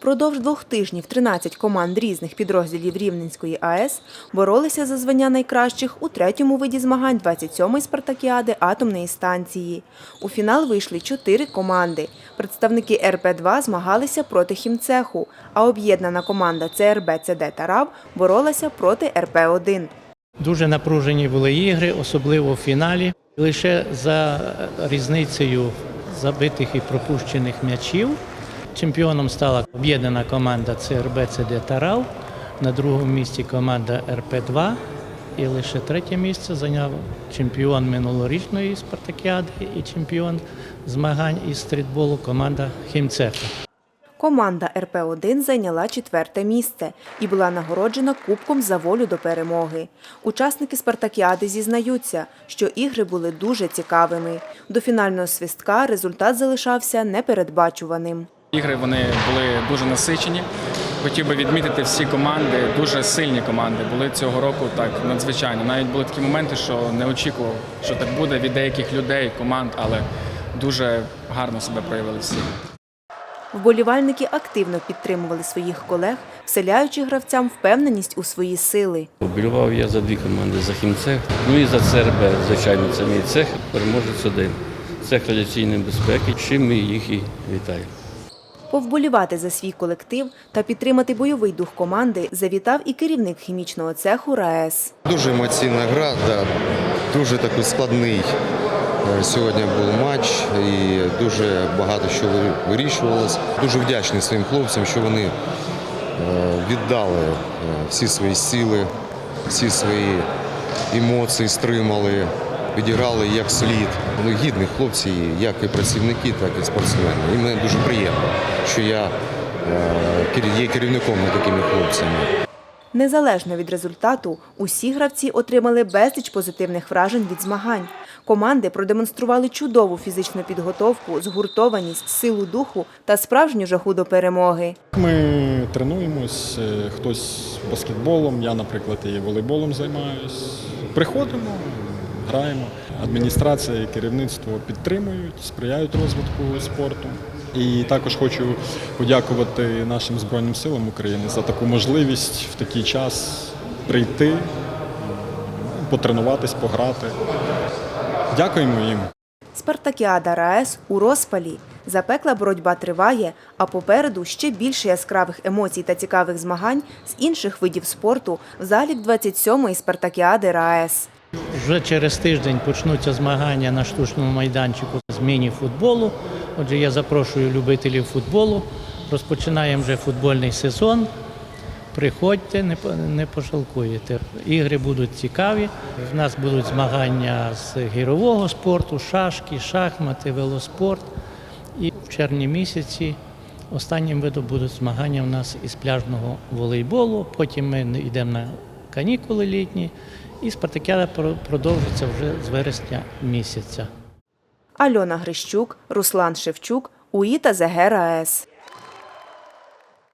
Впродовж двох тижнів 13 команд різних підрозділів Рівненської АЕС боролися за звання найкращих у третьому виді змагань 27-ї спартакіади атомної станції. У фінал вийшли чотири команди. Представники РП-2 змагалися проти хімцеху, а об'єднана команда ЦРБ ЦД та РАВ боролася проти РП-1. Дуже напружені були ігри, особливо в фіналі. Лише за різницею забитих і пропущених м'ячів. Чемпіоном стала об'єднана команда ЦРБ ЦД Тарав. На другому місці команда РП-2. І лише третє місце зайняв чемпіон минулорічної спартакіади і чемпіон змагань із стрітболу команда Хімцеха. Команда РП-1 зайняла четверте місце і була нагороджена кубком за волю до перемоги. Учасники спартакіади зізнаються, що ігри були дуже цікавими. До фінального свистка результат залишався непередбачуваним. Ігри вони були дуже насичені. Хотів би відмітити всі команди, дуже сильні команди були цього року так надзвичайно. Навіть були такі моменти, що не очікував, що так буде від деяких людей, команд, але дуже гарно себе проявили всі. Вболівальники активно підтримували своїх колег, вселяючи гравцям впевненість у свої сили. Оболював я за дві команди за хімцех, ну і за ЦРБ, звичайно, це мій цех, переможець один. Цех радіаційної безпеки, чим і їх і вітаю. Повболівати за свій колектив та підтримати бойовий дух команди завітав і керівник хімічного цеху РаЕС. Дуже емоційна гра, да, дуже такий складний е, сьогодні був матч і дуже багато що ви- вирішувалось. Дуже вдячний своїм хлопцям, що вони е, віддали е, всі свої сили, всі свої емоції стримали, відіграли як слід. Вони гідні хлопці, як і працівники, так і спортсмени. І мені дуже приємно, що я е, є керівником над такими хлопцями. Незалежно від результату, усі гравці отримали безліч позитивних вражень від змагань. Команди продемонстрували чудову фізичну підготовку, згуртованість, силу духу та справжню жагу до перемоги. Ми тренуємось, е, хтось баскетболом, я, наприклад, і волейболом займаюсь. Приходимо, граємо. Адміністрація і керівництво підтримують, сприяють розвитку спорту. І також хочу подякувати нашим Збройним силам України за таку можливість в такий час прийти, потренуватись, пограти. Дякуємо їм. Спартакіада РаЕС у розпалі. Запекла боротьба триває, а попереду ще більше яскравих емоцій та цікавих змагань з інших видів спорту в залік 27-ї спартакіади РаЕС. Вже через тиждень почнуться змагання на штучному майданчику з міні-футболу. Отже, я запрошую любителів футболу. Розпочинаємо вже футбольний сезон. Приходьте, не, по- не пожалкуєте. Ігри будуть цікаві. В нас будуть змагання з гірового спорту, шашки, шахмати, велоспорт. І в червні місяці останнім видом будуть змагання у нас із пляжного волейболу. Потім ми йдемо на канікули літні. І спартакіада про- продовжиться вже з вересня місяця. Альона Грищук, Руслан Шевчук, УІТА ЗГ РаЕС.